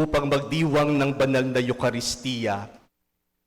upang magdiwang ng banal na Eukaristiya.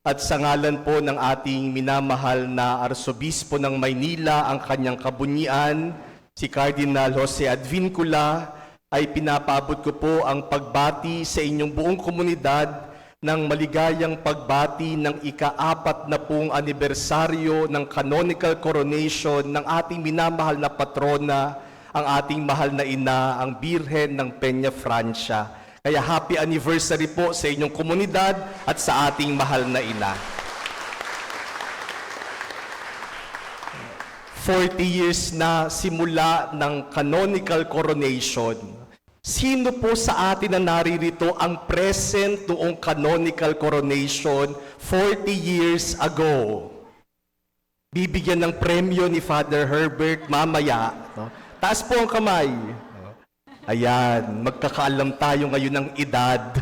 At sa ngalan po ng ating minamahal na Arsobispo ng Maynila, ang kanyang kabunyian, si Cardinal Jose Advincula, ay pinapaabot ko po ang pagbati sa inyong buong komunidad ng maligayang pagbati ng ika-apat na pong anibersaryo ng canonical coronation ng ating minamahal na patrona, ang ating mahal na ina, ang Birhen ng Peña Francia. Kaya happy anniversary po sa inyong komunidad at sa ating mahal na ina. 40 years na simula ng canonical coronation. Sino po sa atin na naririto ang present noong canonical coronation 40 years ago? Bibigyan ng premyo ni Father Herbert mamaya. No? Taas po ang kamay. Ayan, magkakaalam tayo ngayon ng edad.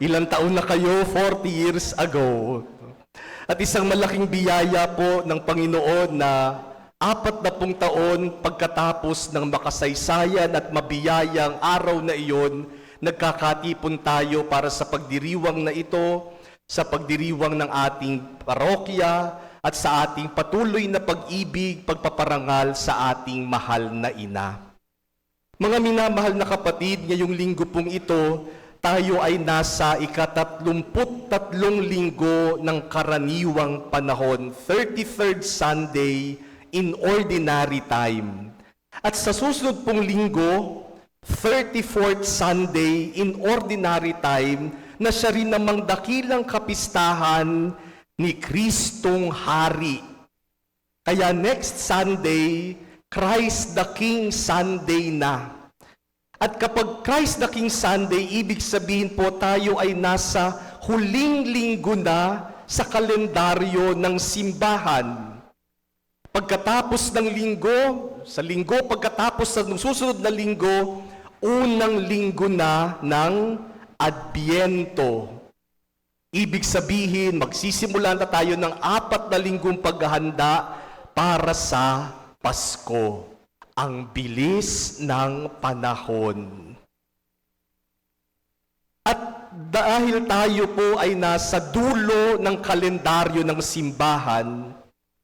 Ilang taon na kayo? 40 years ago. At isang malaking biyaya po ng Panginoon na apat na pung taon pagkatapos ng makasaysayan at mabiyayang araw na iyon, nagkakatipon tayo para sa pagdiriwang na ito, sa pagdiriwang ng ating parokya, at sa ating patuloy na pag-ibig, pagpaparangal sa ating mahal na ina. Mga minamahal na kapatid, ngayong linggo pong ito, tayo ay nasa ikatatlumput tatlong linggo ng karaniwang panahon, 33rd Sunday in Ordinary Time. At sa susunod pong linggo, 34th Sunday in Ordinary Time, na siya rin namang dakilang kapistahan ni Kristong Hari. Kaya next Sunday, Christ the King Sunday na. At kapag Christ the King Sunday, ibig sabihin po tayo ay nasa huling linggo na sa kalendaryo ng simbahan. Pagkatapos ng linggo, sa linggo, pagkatapos sa susunod na linggo, unang linggo na ng Adbyento. Ibig sabihin, magsisimula na tayo ng apat na linggong paghahanda para sa Pasko. Ang bilis ng panahon. At dahil tayo po ay nasa dulo ng kalendaryo ng simbahan,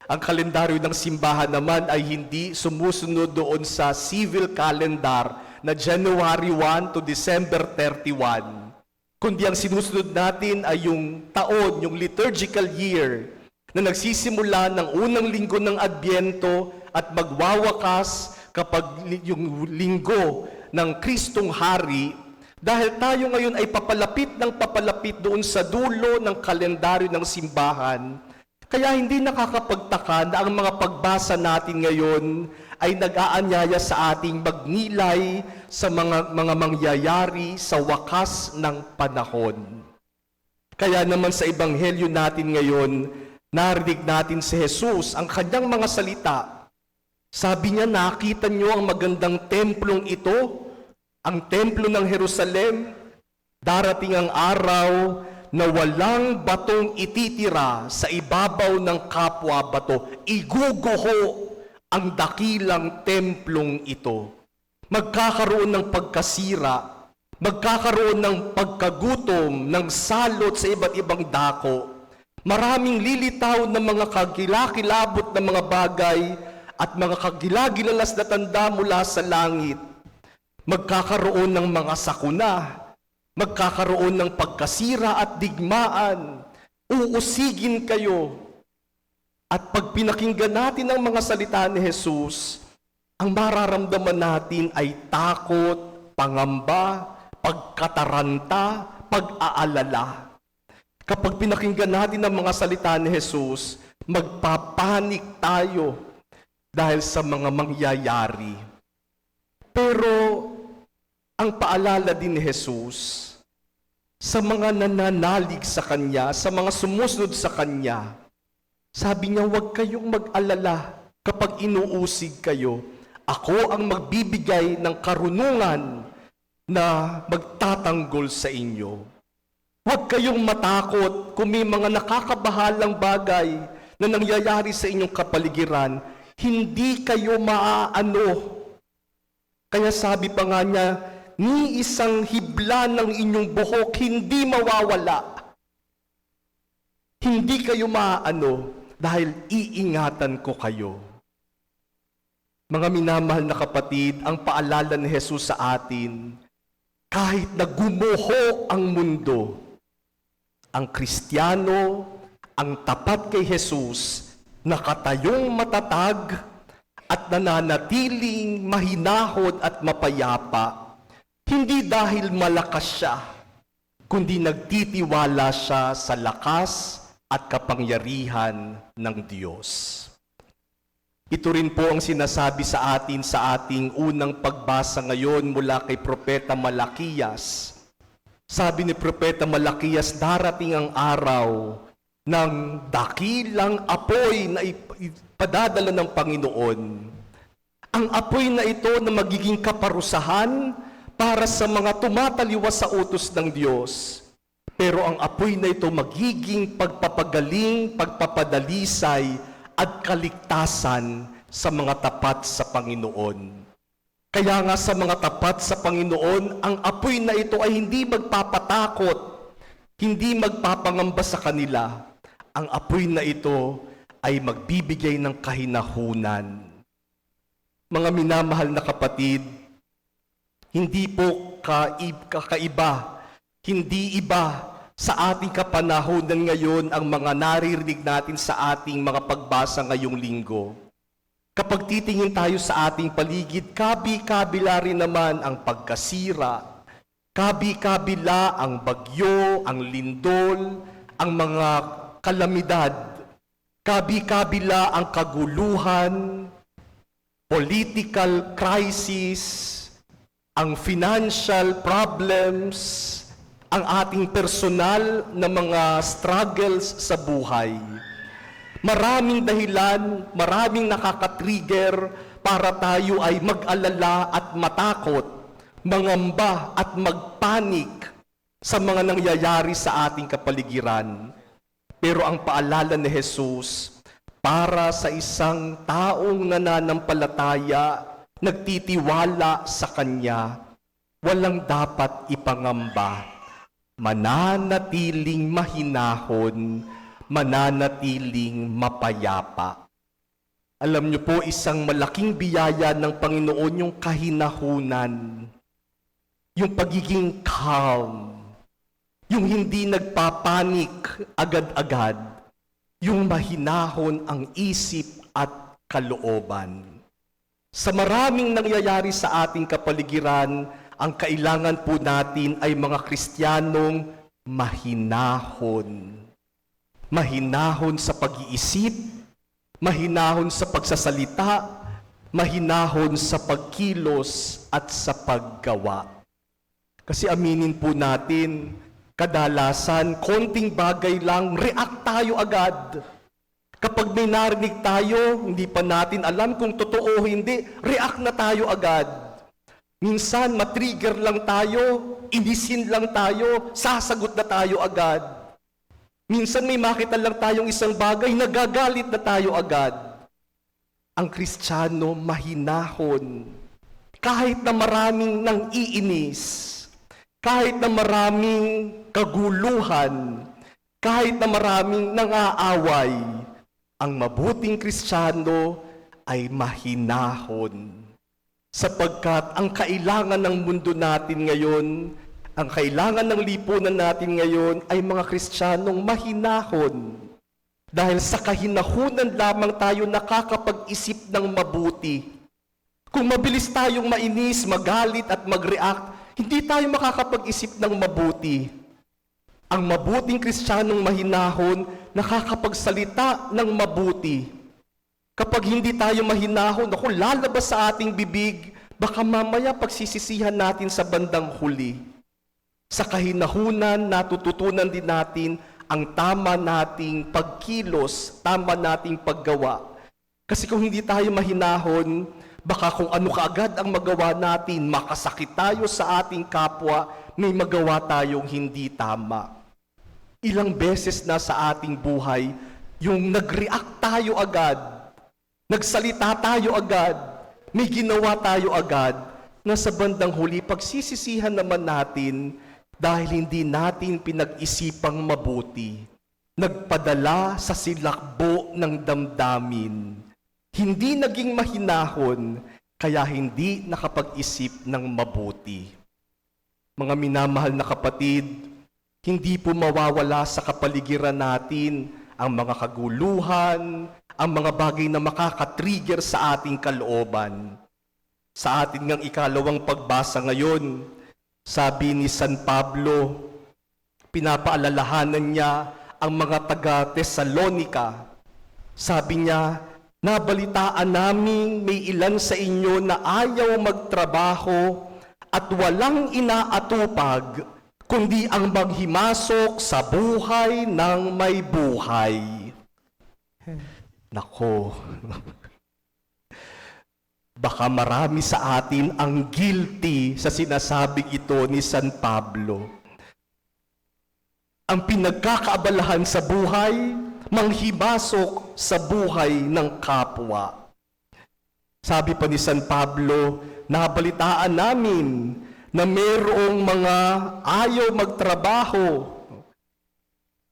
ang kalendaryo ng simbahan naman ay hindi sumusunod doon sa civil calendar na January 1 to December 31. Kundi ang sinusunod natin ay yung taon, yung liturgical year na nagsisimula ng unang linggo ng Adbyento at magwawakas kapag yung linggo ng Kristong Hari dahil tayo ngayon ay papalapit ng papalapit doon sa dulo ng kalendaryo ng simbahan, kaya hindi nakakapagtaka na ang mga pagbasa natin ngayon ay nag-aanyaya sa ating magnilay sa mga, mga mangyayari sa wakas ng panahon. Kaya naman sa ebanghelyo natin ngayon, narinig natin si Jesus, ang kanyang mga salita. Sabi niya, nakita niyo ang magandang templong ito, ang templo ng Jerusalem, darating ang araw na walang batong ititira sa ibabaw ng kapwa bato. Iguguho ang dakilang templong ito. Magkakaroon ng pagkasira, magkakaroon ng pagkagutom, ng salot sa iba't ibang dako. Maraming lilitaw ng mga kagilakilabot na mga bagay at mga kagilagilalas na tanda mula sa langit magkakaroon ng mga sakuna, magkakaroon ng pagkasira at digmaan, uusigin kayo. At pag pinakinggan natin ang mga salita ni Jesus, ang mararamdaman natin ay takot, pangamba, pagkataranta, pag-aalala. Kapag pinakinggan natin ang mga salita ni Jesus, magpapanik tayo dahil sa mga mangyayari. Pero ang paalala din ni Jesus sa mga nananalig sa Kanya, sa mga sumusunod sa Kanya, sabi niya, huwag kayong mag-alala kapag inuusig kayo. Ako ang magbibigay ng karunungan na magtatanggol sa inyo. Huwag kayong matakot kung may mga nakakabahalang bagay na nangyayari sa inyong kapaligiran. Hindi kayo maaano kaya sabi pa nga niya, ni isang hibla ng inyong buhok hindi mawawala. Hindi kayo maaano dahil iingatan ko kayo. Mga minamahal na kapatid, ang paalala ni Jesus sa atin, kahit na gumuho ang mundo, ang Kristiyano, ang tapat kay Jesus, nakatayong matatag at nananatiling mahinahon at mapayapa, hindi dahil malakas siya, kundi nagtitiwala siya sa lakas at kapangyarihan ng Diyos. Ito rin po ang sinasabi sa atin sa ating unang pagbasa ngayon mula kay Propeta Malakiyas. Sabi ni Propeta Malakiyas, darating ang araw ng dakilang apoy na ip- ipadadala ng Panginoon. Ang apoy na ito na magiging kaparusahan para sa mga tumataliwas sa utos ng Diyos. Pero ang apoy na ito magiging pagpapagaling, pagpapadalisay at kaligtasan sa mga tapat sa Panginoon. Kaya nga sa mga tapat sa Panginoon, ang apoy na ito ay hindi magpapatakot, hindi magpapangamba sa kanila. Ang apoy na ito ay magbibigay ng kahinahunan. Mga minamahal na kapatid, hindi po kaib- kakaiba, hindi iba sa ating kapanahonan ngayon ang mga naririnig natin sa ating mga pagbasa ngayong linggo. Kapag titingin tayo sa ating paligid, kabi-kabila rin naman ang pagkasira, kabi-kabila ang bagyo, ang lindol, ang mga kalamidad, kabi-kabila ang kaguluhan, political crisis, ang financial problems, ang ating personal na mga struggles sa buhay. Maraming dahilan, maraming nakaka-trigger para tayo ay mag-alala at matakot, mangamba at magpanik sa mga nangyayari sa ating kapaligiran. Pero ang paalala ni Jesus, para sa isang taong nananampalataya, nagtitiwala sa Kanya, walang dapat ipangamba. Mananatiling mahinahon, mananatiling mapayapa. Alam niyo po, isang malaking biyaya ng Panginoon yung kahinahunan, yung pagiging calm, yung hindi nagpapanik agad-agad, yung mahinahon ang isip at kalooban. Sa maraming nangyayari sa ating kapaligiran, ang kailangan po natin ay mga Kristiyanong mahinahon. Mahinahon sa pag-iisip, mahinahon sa pagsasalita, mahinahon sa pagkilos at sa paggawa. Kasi aminin po natin, kadalasan, konting bagay lang, react tayo agad. Kapag may narinig tayo, hindi pa natin alam kung totoo o hindi, react na tayo agad. Minsan, matrigger lang tayo, inisin lang tayo, sasagot na tayo agad. Minsan may makita lang tayong isang bagay, nagagalit na tayo agad. Ang Kristiyano mahinahon. Kahit na maraming nang iinis, kahit na maraming kaguluhan, kahit na maraming nangaaway, ang mabuting Kristiyano ay mahinahon. Sapagkat ang kailangan ng mundo natin ngayon, ang kailangan ng lipunan natin ngayon ay mga Kristiyanong mahinahon. Dahil sa kahinahunan lamang tayo nakakapag-isip ng mabuti. Kung mabilis tayong mainis, magalit at mag-react, hindi tayo makakapag-isip ng mabuti. Ang mabuting Kristiyanong mahinahon, nakakapagsalita ng mabuti. Kapag hindi tayo mahinahon, ako lalabas sa ating bibig, baka mamaya pagsisisihan natin sa bandang huli. Sa kahinahunan, natututunan din natin ang tama nating pagkilos, tama nating paggawa. Kasi kung hindi tayo mahinahon, baka kung ano kaagad ang magawa natin, makasakit tayo sa ating kapwa, may magawa tayong hindi tama. Ilang beses na sa ating buhay, yung nag-react tayo agad, nagsalita tayo agad, may ginawa tayo agad, na sa bandang huli, pagsisisihan naman natin dahil hindi natin pinag-isipang mabuti, nagpadala sa silakbo ng damdamin, hindi naging mahinahon, kaya hindi nakapag-isip ng mabuti. Mga minamahal na kapatid, hindi po mawawala sa kapaligiran natin ang mga kaguluhan, ang mga bagay na makakatrigger sa ating kalooban. Sa ating ngang ikalawang pagbasa ngayon, sabi ni San Pablo, pinapaalalahanan niya ang mga taga Thessalonica. Sabi niya, nabalitaan namin may ilan sa inyo na ayaw magtrabaho at walang inaatupag, kundi ang maghimasok sa buhay ng may buhay. Nako, baka marami sa atin ang guilty sa sinasabing ito ni San Pablo. Ang pinagkakaabalahan sa buhay, manghimasok sa buhay ng kapwa. Sabi pa ni San Pablo, nabalitaan namin na mayroong mga ayaw magtrabaho,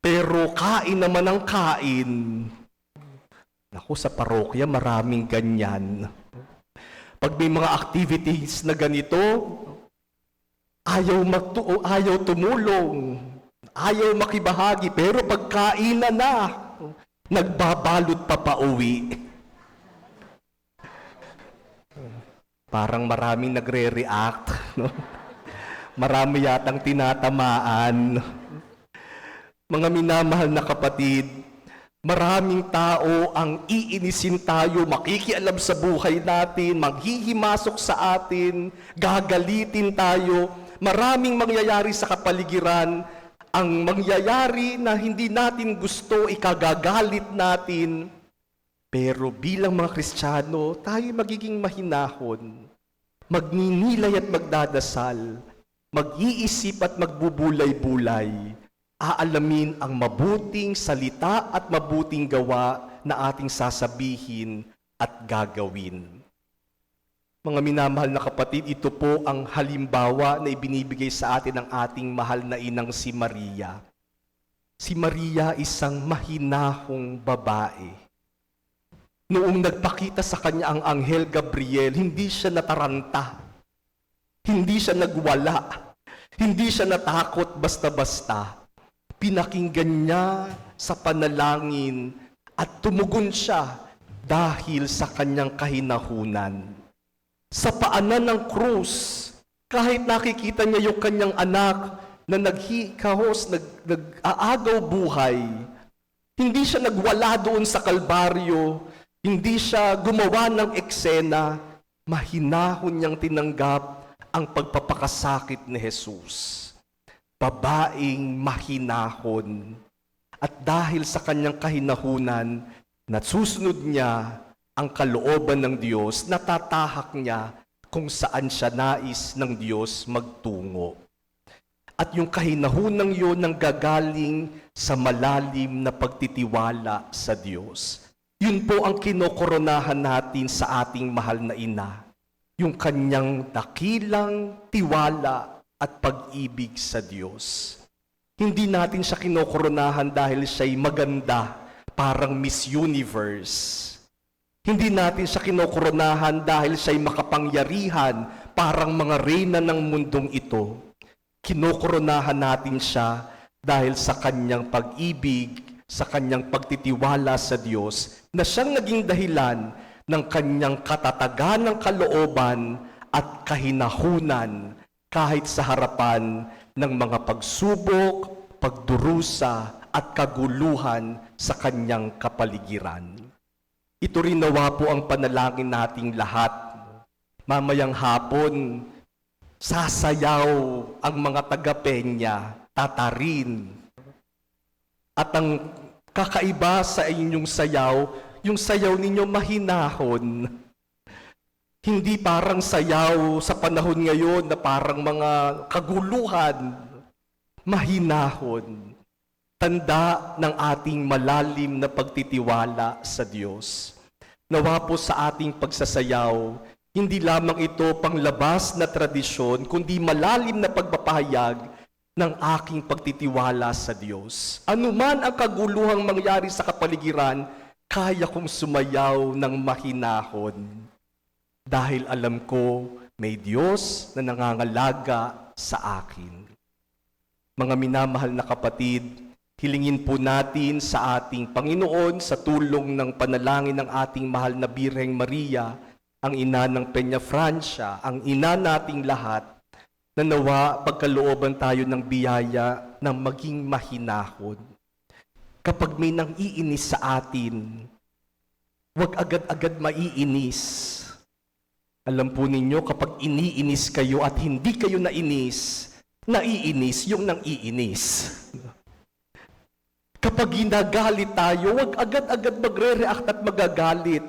pero kain naman ang kain. Naku, sa parokya maraming ganyan. Pag may mga activities na ganito, ayaw, magtu- ayaw tumulong, ayaw makibahagi, pero pagkainan na, nagbabalot pa pauwi. Parang maraming nagre-react. No? Marami yatang tinatamaan. Mga minamahal na kapatid, maraming tao ang iinisin tayo, makikialam sa buhay natin, maghihimasok sa atin, gagalitin tayo. Maraming mangyayari sa kapaligiran, ang mangyayari na hindi natin gusto, ikagagalit natin. Pero bilang mga Kristiyano, tayo magiging mahinahon, magninilay at magdadasal, mag-iisip at magbubulay-bulay, aalamin ang mabuting salita at mabuting gawa na ating sasabihin at gagawin. Mga minamahal na kapatid, ito po ang halimbawa na ibinibigay sa atin ng ating mahal na inang si Maria. Si Maria isang mahinahong babae. Noong nagpakita sa kanya ang Anghel Gabriel, hindi siya nataranta. Hindi siya nagwala. Hindi siya natakot basta-basta. Pinakinggan niya sa panalangin at tumugon siya dahil sa kanyang kahinahunan. Sa paanan ng krus, kahit nakikita niya yung kanyang anak na naghikahos, nag, nag-aagaw buhay, hindi siya nagwala doon sa kalbaryo, hindi siya gumawa ng eksena, mahinahon niyang tinanggap ang pagpapakasakit ni Jesus. Babaeng mahinahon. At dahil sa kanyang kahinahunan, nasusunod niya ang kalooban ng Diyos, natatahak niya kung saan siya nais ng Diyos magtungo. At yung kahinahunang yun nang gagaling sa malalim na pagtitiwala sa Diyos. Yun po ang kinokoronahan natin sa ating mahal na ina. Yung kanyang dakilang tiwala at pag-ibig sa Diyos. Hindi natin siya kinokoronahan dahil siya'y maganda, parang Miss Universe. Hindi natin siya kinokoronahan dahil siya'y makapangyarihan, parang mga reyna ng mundong ito. Kinokoronahan natin siya dahil sa kanyang pag-ibig, sa kanyang pagtitiwala sa Diyos, na siyang naging dahilan ng kanyang katatagan ng kalooban at kahinahunan kahit sa harapan ng mga pagsubok, pagdurusa at kaguluhan sa kanyang kapaligiran. Ito rin nawa po ang panalangin nating lahat. Mamayang hapon, sasayaw ang mga taga-Penya, tatarin. At ang kakaiba sa inyong sayaw, yung sayaw ninyo mahinahon. Hindi parang sayaw sa panahon ngayon na parang mga kaguluhan. Mahinahon. Tanda ng ating malalim na pagtitiwala sa Diyos. Nawa po sa ating pagsasayaw, Hindi lamang ito panglabas na tradisyon, kundi malalim na pagpapahayag ng aking pagtitiwala sa Diyos. Anuman ang kaguluhang mangyari sa kapaligiran, kaya kong sumayaw ng mahinahon. Dahil alam ko, may Diyos na nangangalaga sa akin. Mga minamahal na kapatid, hilingin po natin sa ating Panginoon sa tulong ng panalangin ng ating mahal na Birheng Maria, ang ina ng Peña Francia, ang ina nating lahat, na nawa pagkalooban tayo ng biyaya ng maging mahinahon. Kapag may nang iinis sa atin, huwag agad-agad maiinis. Alam po ninyo, kapag iniinis kayo at hindi kayo nainis, naiinis yung nang iinis. Kapag ginagalit tayo, huwag agad-agad magre-react at magagalit.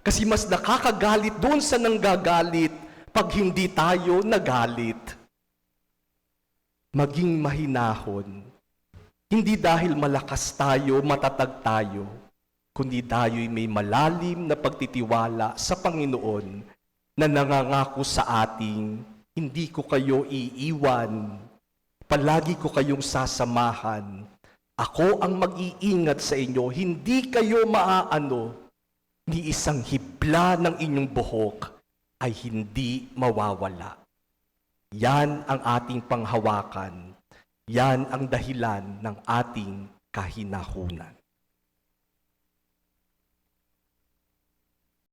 Kasi mas nakakagalit doon sa nanggagalit pag hindi tayo nagalit. Maging mahinahon. Hindi dahil malakas tayo, matatag tayo, kundi tayo'y may malalim na pagtitiwala sa Panginoon na nangangako sa ating, hindi ko kayo iiwan, palagi ko kayong sasamahan. Ako ang mag-iingat sa inyo, hindi kayo maaano, ni isang hibla ng inyong buhok ay hindi mawawala. Yan ang ating panghawakan. Yan ang dahilan ng ating kahinahunan.